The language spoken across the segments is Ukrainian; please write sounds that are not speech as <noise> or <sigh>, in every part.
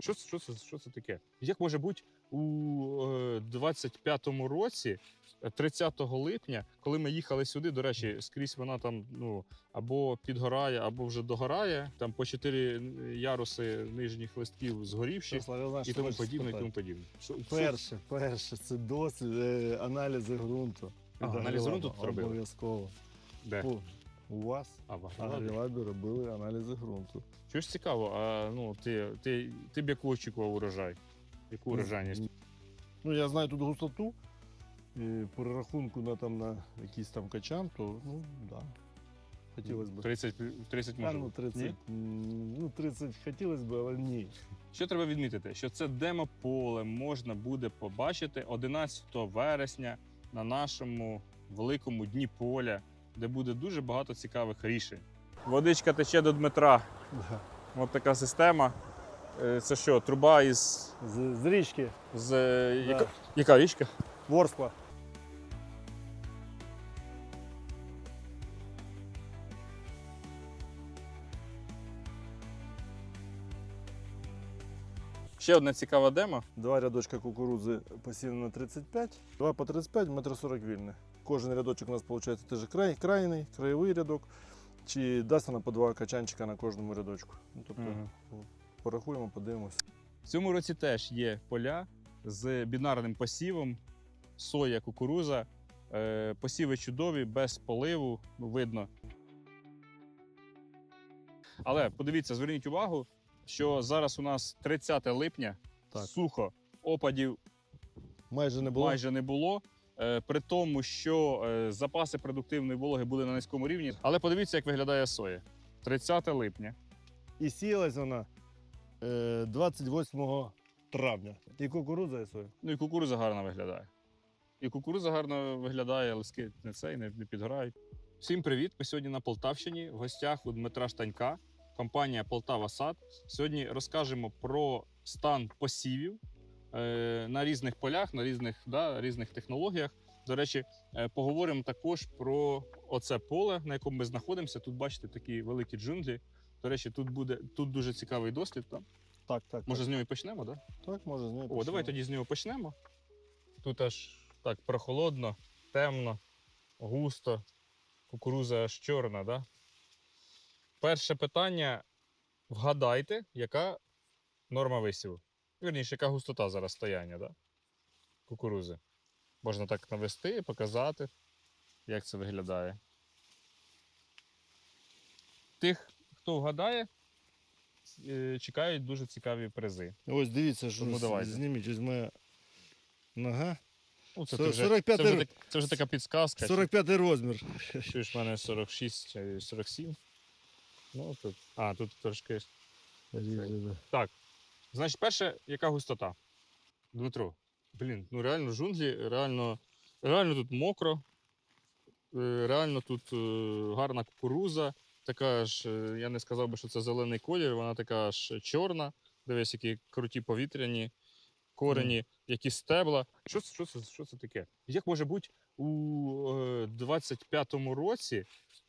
Що, це- що, це, що це таке? Як може бути у е, 25-му році, е, 30 липня, коли ми їхали сюди, до речі, скрізь вона там ну, або підгорає, або вже догорає. Там по чотири яруси нижніх листків згорівші і тому подібне, і тому подібне. Перше, перше, це дослід, е, аналізи ґрунту. Ага, Від аналізи ґрунту тут? Обов'язково. Де? У вас А, в робили аналізи ґрунту. Що ж цікаво, а ну ти, ти, ти б яку очікував урожай? Яку урожайність? Ну, я знаю тут густоту. І перерахунку на, там, на якийсь там качан, то ну, да. Хотілося б. 30, 30 Та, може. ну, бути. 30, Ні? м, ну, 30 хотілося б, але ні. Що треба відмітити? Що це демополе можна буде побачити 11 вересня на нашому великому дні поля, де буде дуже багато цікавих рішень. Водичка тече до Дмитра. Да. Ось така система. Е, Це що, труба із. З, з річки з е, Да. яка, яка річка? Ворскла. Ще одна цікава демо. Два рядочка кукурудзи посіяно на 35, два по 35, метр 40 вільне. Кожен рядочок у нас виходить теж край, крайний, краєвий рядок. Чи дасть вона по два качанчика на кожному рядочку. Ну, тобто Мгм. порахуємо, подивимося. В цьому році теж є поля з бінарним посівом, соя, кукуруза. Е, Посіви чудові, без поливу, ну, видно. Але подивіться, зверніть увагу, що зараз у нас 30 липня, Так. сухо, опадів Майже не було. майже не було. Е, При тому, що е, запаси продуктивної вологи були на низькому рівні. Але подивіться, як виглядає соя. 30 липня. І сіялась вона е, 28 травня. І кукурудза і соя. Ну і кукуруза гарно виглядає. І кукуруза гарно виглядає, лиски не цей, не, підгорають. Всім привіт! Ми сьогодні на Полтавщині. В гостях у Дмитра Штанька, компанія Полтава Сад. Сьогодні розкажемо про стан посівів е, на різних полях, на різних, да, різних технологіях. До речі, е, поговоримо також про оце поле, на якому ми знаходимося. Тут бачите такі великі джунглі. До речі, тут буде тут дуже цікавий дослід. Там. Так, так. Може, з нього і почнемо, так? Да? так, може з нею. О, почнемо. давай тоді з нього почнемо. Тут аж так прохолодно, темно, густо, кукуруза аж чорна, да? Перше питання: вгадайте, яка норма висіву? Вірніше, яка густота зараз стояння, да? Кукурузи. Можна так навести і показати, як це виглядає. Тих, хто вгадає, е, чекають дуже цікаві призи. Ось дивіться, що з- давайте. зніміть, ось моя нога. Ну, це, Сор- ти вже, 45 це, вже, р- так- це вже така підсказка. 45 розмір. Чуєш, в мене 46 чи 47. Ну, тут. А, тут трошки. Так. Значить, перше, яка густота? Дмитро. Блін, ну реально джунглі, реально, реально тут мокро. е, Реально тут е, гарна кукуруза. Така ж, е, я не сказав би, що це зелений колір, вона така ж чорна. Дивись, які круті повітряні корені, які стебла. Що, це- що, що це таке? Як може бути у е, 25-му році,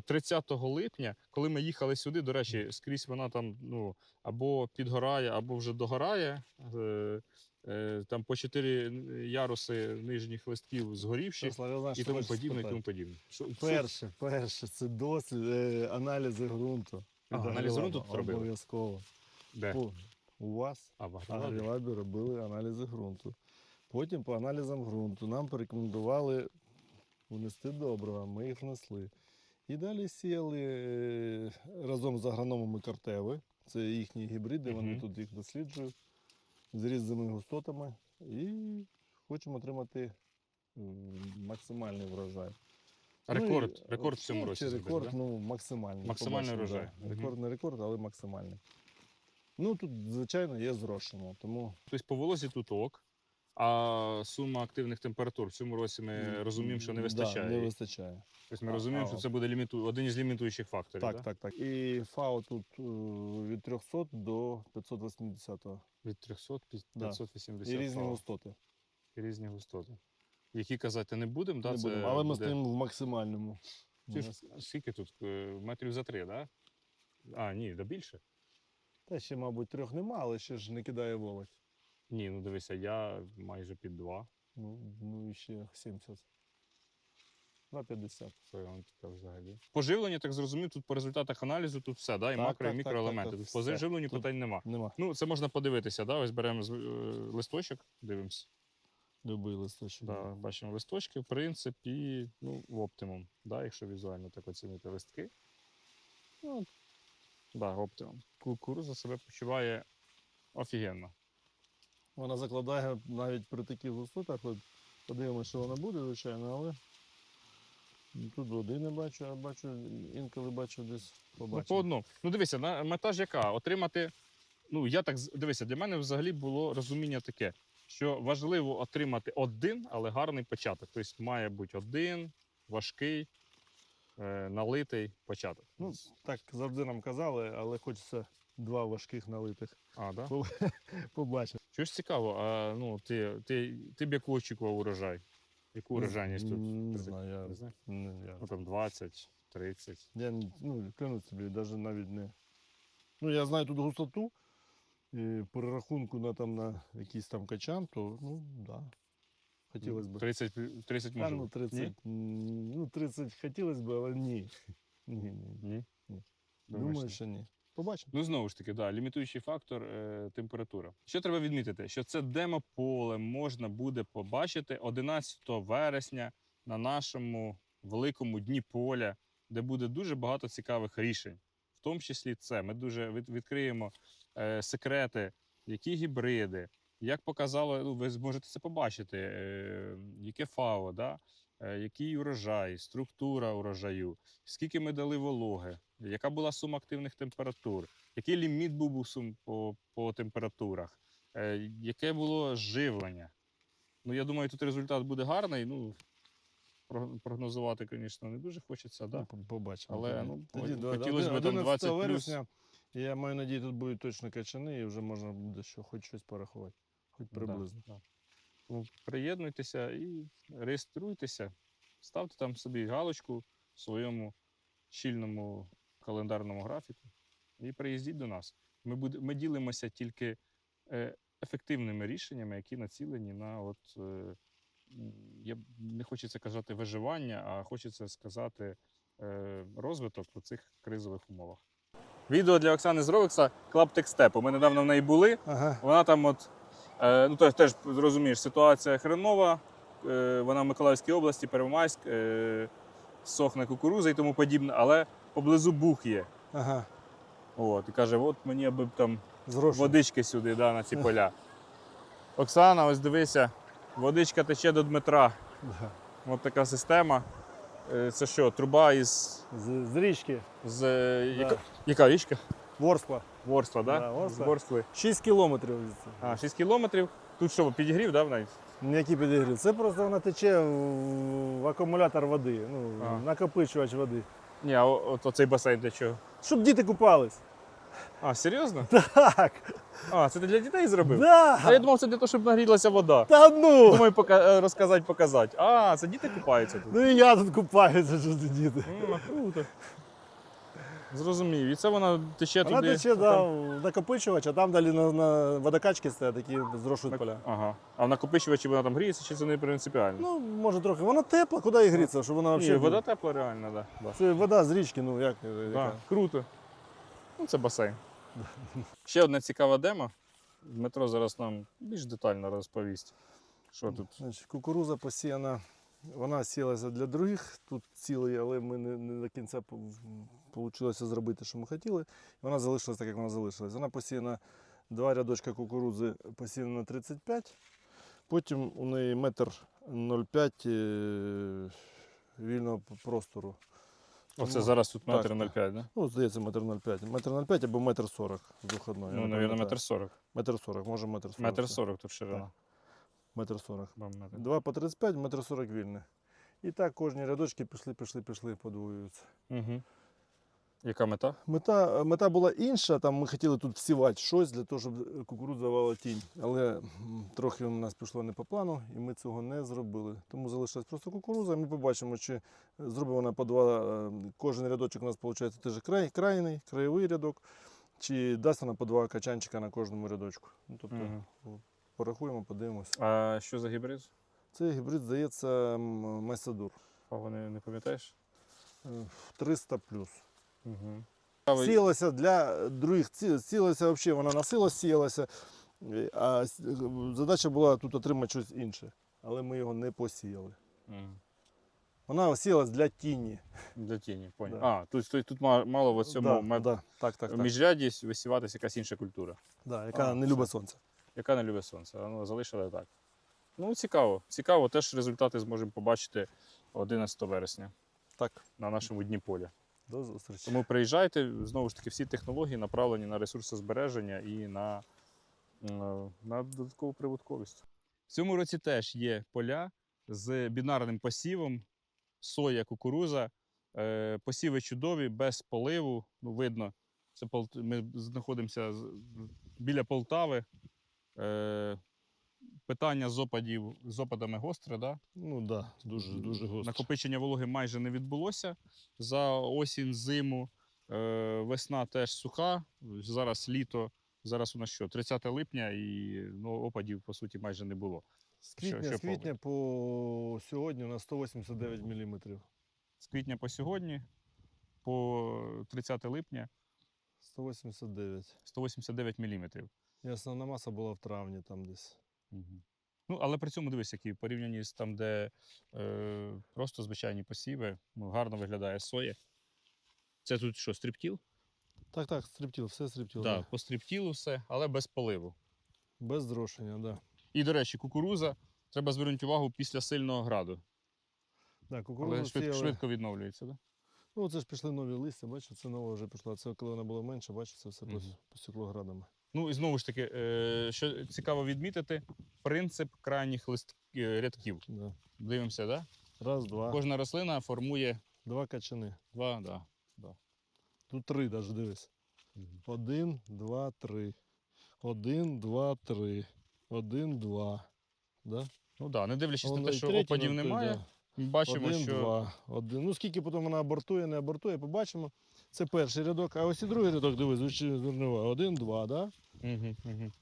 30 липня, коли ми їхали сюди, до речі, скрізь вона там ну, або підгорає, або вже догорає. Е, е, там по чотири яруси нижніх листків згорівші Слава, і тому подібне, і тому подібне. Перше, перше, це дослід, е, аналізи ґрунту. Ага, Від аналізи ґрунту тут робили? Обов'язково. Де? Фу, У вас А? Агрілабі робили аналізи ґрунту. Потім по аналізам ґрунту нам порекомендували внести добрива, ми їх внесли. І далі сіяли е, разом з агрономами картеви. Це їхні гібриди, вони Мгм. тут їх досліджують з різними густотами. І хочемо отримати максимальний врожай. Рекорд, Ну, рекорд в цьому ну, році. Рекорд, да? ну максимальний. Максимальний врожай. да. Рекорд не рекорд, але максимальний. Ну тут, звичайно, є зрошення, тому Тобто по волозі тут ок, а сума активних температур в цьому році ми розуміємо, що не да, вистачає. не вистачає. Тобто ми розуміємо, що це буде ліміту... один із лімітуючих факторів. Так, да? так, так. І ФАО тут е, від 300 до 580 Від 300 пі- Да. 580 і різні густоти. І різні густоти. Які казати не будемо, да? Не це будемо, але ми буде- стоїмо в максимальному. Ж скільки тут? Е, Метрів за три, так? Да? А, ні, да більше. Та ще, мабуть, трьох нема, але ще ж не кидає волоть. Ні, ну дивися, я майже під 2. Ну, ну і ще 70. На 50. Це я вам таке взагалі. Поживлення, так зрозумів, тут по результатах аналізу тут все, да? і Так, макро, і так, так, мікроелементи. так, так, Тут по все. живленню Тут- питань нема. Нема. Ну, це можна подивитися, да? ось беремо з- е, листочок, дивимося. Любий листочок. Да, бачимо листочки, в принципі, ну, в оптимум, да, якщо візуально так оцінити листки. Ну, да, оптимум. Кукуруза себе почуває офігенно. Вона закладає навіть при таких густотах. От подивимося, що вона буде, звичайно, але ну, тут води не бачу, а бачу, інколи бачу десь Ну, побачив. по одному. Ну, дивися, на, мета ж яка? Отримати. Ну, я так дивися, для мене взагалі було розуміння таке, що важливо отримати один, але гарний початок. Тобто має бути один, важкий, е, налитий початок. Ну, так завжди нам казали, але хочеться два важких налитих а, да? побачити. Що ж цікаво, а ну ти, ти, ти б яку очікував урожай? Яку урожайність тут? Не знаю, я, Не знаю? не, я, Ну там 20, 30. я ну, клянусь тобі, навіть навіть не. Ну, я знаю тут густоту, і по рахунку на, там, на якийсь там качан, то ну, да. Хотілося б. 30, 30 Та, може. ну, 30, Ні? ну, 30 хотілося б, але ні. Ні, ні. Ні? Ні. Думаю, що ні. Побачимо. Ну, знову ж таки, да, лімітуючий фактор е, температура. Що треба відмітити? Що це демополе можна буде побачити 11 вересня на нашому великому дні поля, де буде дуже багато цікавих рішень. В тому числі це. Ми дуже від- відкриємо е, секрети, які гібриди, як показало, ну, ви зможете це побачити, е, яке ФАО, да? Е, який урожай, структура урожаю, скільки ми дали вологи, яка була сума активних температур, який ліміт був у сум по, по температурах, е, яке було живлення. Ну, я думаю, тут результат буде гарний. Ну, прогнозувати, звісно, не дуже хочеться, да? Ну, побачимо. Але, ну, тоді хотілося б там 20 вересня. Я маю надію, тут будуть точно качани, і вже можна буде що, хоч щось порахувати. Хоч приблизно. да. Ну, приєднуйтеся і реєструйтеся, ставте там собі галочку в своєму щільному календарному графіку і приїздіть до нас. Ми, буде, ми ділимося тільки е, ефективними рішеннями, які націлені на от, е, я не хочеться казати виживання, а хочеться сказати е, розвиток у цих кризових умовах. Відео для Оксани з Ровекса Клаптек Степу. Ми недавно в неї були. Ага. Вона там, от, ну теж, теж розумієш, ситуація хренова. Е, вона в Миколаївській області, Первомайськ, е, сохне кукуруза і тому подібне, але поблизу бух є. Ага. От, і каже, от мені аби б там Зрошую. водички сюди, да, на ці <laughs> поля. Оксана, ось дивися, водичка тече до Дмитра. Да. От така система. Е, Це що, труба із. З, з річки. З, е, Да. яка, яка річка? Ворскла. Ворства? Да, Да? Ворскла. З Ворскли. 6 кілометрів. А, 6 кілометрів. Тут що, підігрів, да, навіть? Які підігрів? Це просто вона тече в, в акумулятор води, ну, А. накопичувач води. Ні, а о- от оцей басейн для чого? Щоб діти купались. А, серйозно? <laughs> Так. А, це ти для дітей зробив? Да. А я думав, це для того, щоб нагрілася вода. Та ну! Думаю, пока, е, розказати, показати. А, це діти купаються тут. Ну і я тут купаюся, що це діти. М, круто. Зрозумів. І це вона тече Вона туди. тече да, там- в накопичувач, а там далі на, на водокачки стоять, такі зрошують поля. Ага. А в накопичувачі вона там гріється, чи це не принципіально? Ну, може трохи. Вона тепла, куди їй гріться, щоб вона Ні, взагалі. вода тепла реально, да. да. Це вода з річки, ну як. Да, яка. круто. Ну, це басейн. <laughs> Ще одна цікава дема. Дмитро зараз нам більш детально розповість. Що тут? Значить, кукуруза посіяна, вона сілася для других, тут цілий, але ми не, не до кінця вийшло зробити, що ми хотіли. Вона залишилась так, як вона залишилась. Вона посіяна два рядочка кукурузи посіяна на 35, потім у неї метр 0,5 е, вільного простору. Оце Тому- зараз тут так, метр так. 0,5, да? Ну, здається, метр 0,5. Метр 0,5 або метр 40 з виходної. Ну, мабуть, метр 40. Метр 40, може метр 40. Метр 40 тут ширина. Метр 40. Ба, метр. 2 по 35, метр 40 вільне. І так кожні рядочки пішли, пішли, пішли, подвоюються. Угу. Яка мета? Мета, мета була інша, там ми хотіли тут всівати щось для того, щоб кукурудза давала тінь. Але трохи у нас пішло не по плану, і ми цього не зробили. Тому залишилась просто кукурудза. Ми побачимо, чи зробимо вона по два. е, Кожен рядочок у нас виходить теж край, крайний, краєвий рядок. чи дасть вона по два качанчика на кожному рядочку. Ну, тобто, Мгм. порахуємо, подивимось. А що за гібрид? Цей гібрид, здається, м, Месадур. А вони не пам'ятаєш? Е, 300 плюс. Угу. Сіялася для других, сіялася взагалі, вона насила сіялася, е, а задача була тут отримати щось інше. Але ми його не посіяли. Вона сіялась для тіні. Для тіні, поняв. Да. А, тут, тут, тут мало в цьому да, мед... да, так, так, міжряді висіватися якась інша культура, Да, яка А, не любить сонце. яка не любить сонце. а, Ну, залишили так. Ну, цікаво. Цікаво, теж результати зможемо побачити 11 вересня Так, на нашому дні поля. До зустрічі. Тому приїжджайте, знову ж таки, всі технології направлені на ресурсозбереження і на, м, на додаткову прибутковість. В цьому році теж є поля з бінарним посівом, соя, кукуруза. Е, Посіви чудові, без поливу. Ну, видно, це ми знаходимося біля Полтави. Питання з опадів з опадами гостре, да? Ну так, да, дуже, дуже гостро. Накопичення вологи майже не відбулося за осінь, зиму. Е, весна теж суха. Зараз літо. Зараз у нас що? 30 липня і ну, опадів по суті майже не було. З квітня, що з квітня по сьогодні у нас 189 мм. З квітня по сьогодні, по 30 липня 189. 189 мм. І основна маса була в травні там десь. Ну, але при цьому дивись, які порівняні з там, де е, просто звичайні посіви, ну, гарно виглядає соя. Це тут що, стріптіл? Так, так, стриптіл, все стриптіл. Так, Да. по стріптілу все, але без поливу. Без зрошення, так. Да. І, до речі, кукуруза треба звернути увагу після сильного граду. Да, Але кукурудзу швидко, сіяли. швидко відновлюється, так? Ну, це ж пішли нові листя, бачиш, це нове вже пішло. Це коли воно було менше, бачиш, це все mm посікло градами. Ну і знову ж таки, е, що цікаво відмітити, принцип крайніх лист е, рядків. Да. Дивимося, да? Раз, два. Кожна рослина формує Два качани. два, да. Тут три навіть дивись. Один, два, три. Один, два, три. Один, два. Да? Ну да, не дивлячись на те, що третій, опадів ну, немає, да. бачимо, Один, що два. Один. Ну скільки потім вона абортує, не абортує, побачимо. Це перший рядок, а ось і другий рядок, дивись, зернова. Один, два, да? Угу, угу.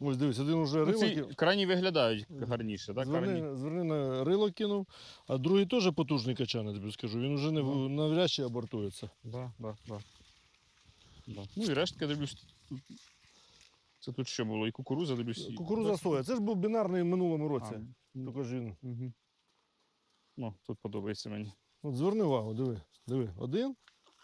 Ось дивись, один уже Ну, ці ки- крайні виглядають гарніше, так? Зверни, зверни на рило кинув, а другий теж потужний качан, я тобі скажу. Він вже не, в- навряд чи абортується. Да, да, да. Да. Ну і рештки дивлюсь. тут- Це тут що було? І кукуруза дивлюсь. і- Кукуруза соя. Це ж був бінарний в минулому році. Тільки ж він. Угу. Ну, тут подобається мені. От зверни увагу, диви. Диви. Один,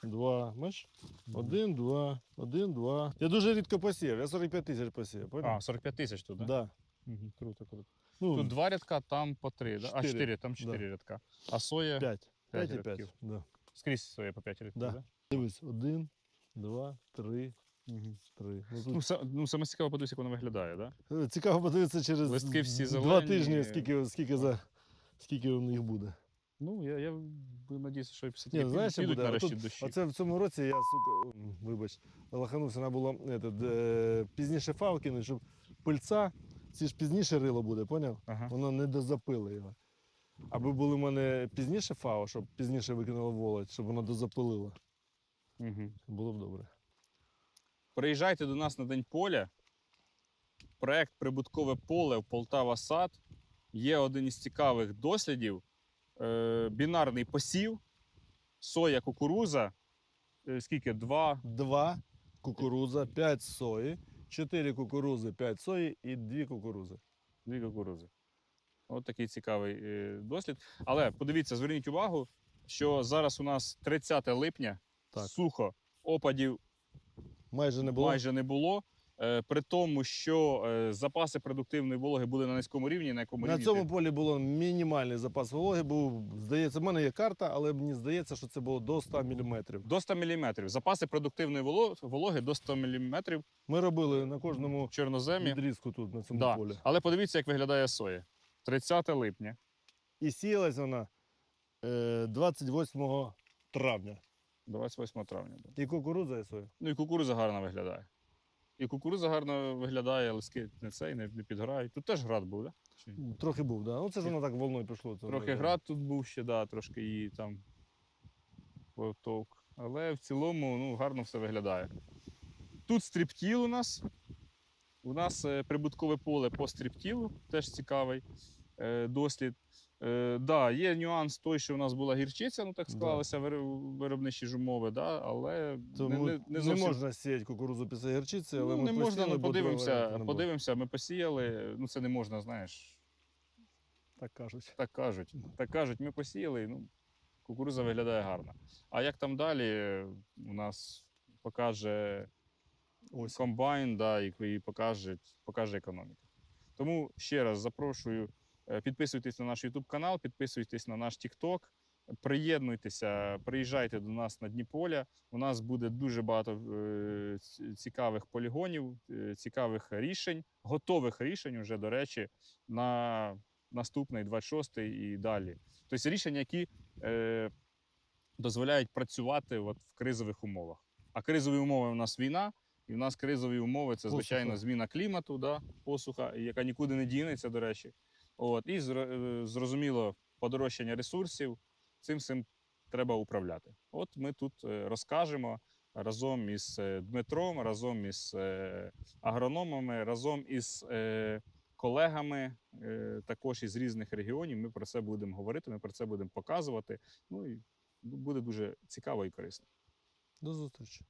два. Бачиш? Один, два, один, два. Я дуже рідко посів. Я 45 тисяч посів. А, 45 тисяч тут, так? да. Угу. Круто, круто. Ну, Тут два рядка, там по три. Да? А, Чотири. чотири, там чотири рядка. А соя п'ять. п'ять і п'ять. рядків. Да. скрізь соя по п'ять рядків, Да. да? Дивись, один, два, три, Угу. три. Ну, Ну, тут... са- ну, саме цікаво подивитися, як воно виглядає, так? Да? Е, Цікаво подивитися через Листки всі два зелені. тижні, скільки, скільки, за, скільки у них буде. Ну, я, я надіятися, що все Ні, знаєш, підуть буде? нарешті дощі. Оце в цьому році я, сука, вибач, лаханувся, треба було этот, е, пізніше фав кинути, щоб пильця, ці ж пізніше рило буде, поняв? Ага. Воно не дозапило його. Аби були в мене пізніше фау, щоб пізніше викинуло волоть, щоб воно дозапилило. Угу. Було б добре. Приїжджайте до нас на День поля. Проект Прибуткове поле в Полтава Сад. Є один із цікавих дослідів. Е, бінарний посів, соя, кукуруза. Е, скільки? Два. Два кукуруза, п'ять сої, чотири кукурузи, п'ять сої і дві кукурузи. Дві кукурузи. От такий цікавий е, дослід. Але подивіться, зверніть увагу, що зараз у нас 30 липня, Так. сухо, опадів Майже не було. майже не було. Е, при тому, що е, запаси продуктивної вологи були на низькому рівні, на якому На рівні цьому ти- полі було мінімальний запас вологи. Був, здається, в мене є карта, але мені здається, що це було до 100 мм. до 100 мм. Запаси продуктивної вологи до 100 мм Ми робили на кожному чорноземі. відрізку тут, на цьому Да. полі. Але подивіться, як виглядає соя. 30 липня. І сіялась вона е, 28 травня. 28 травня. да. І кукурудза, і соя. Ну і кукуруза гарно виглядає. І кукуруза гарно виглядає, листки не цей, не, підгорають. Тут теж град був? Чи? Трохи був, да. Ну це ж воно так волною пішло. це Трохи град тут був ще, да, трошки її там потовк. Але в цілому ну, гарно все виглядає. тут стріптіл у нас. У нас е, прибуткове поле по стріптілу, теж цікавий е, дослід. Е, да, є нюанс той, що у нас була гірчиця, ну так Да. склалися виро- виробничі ж умови, да, але Тому не, не, не, зовсім можна сіяти кукурудзу після гірчиці, але ну, ми не можна, ну подивимося, подивимося, ми посіяли. Ну, це не можна, знаєш, Так кажуть. так кажуть. Так кажуть, ми посіяли, ну, кукуруза виглядає гарно. А як там далі, у нас покаже Ось. комбайн, да, і, покаже, покаже економіка. Тому ще раз запрошую, підписуйтесь на наш YouTube канал, підписуйтесь на наш TikTok, приєднуйтеся, приїжджайте до нас на Дніполя. У нас буде дуже багато е, цікавих полігонів, е, цікавих рішень, готових рішень уже, до речі, на наступний 26-й і далі. Тобто рішення, які е, дозволяють працювати от в кризових умовах. А кризові умови у нас війна, і в нас кризові умови це, звичайно, Посуха. зміна клімату, да, посуха, яка нікуди не дінеться, до речі. От, і е, зрозуміло, подорожчання ресурсів. Цим всім треба управляти. От ми тут е, розкажемо разом із е, Дмитром, разом із агрономами, разом із колегами, також із різних регіонів. Ми про це будемо говорити, ми про це будемо показувати. Ну і буде дуже цікаво і корисно. До зустрічі.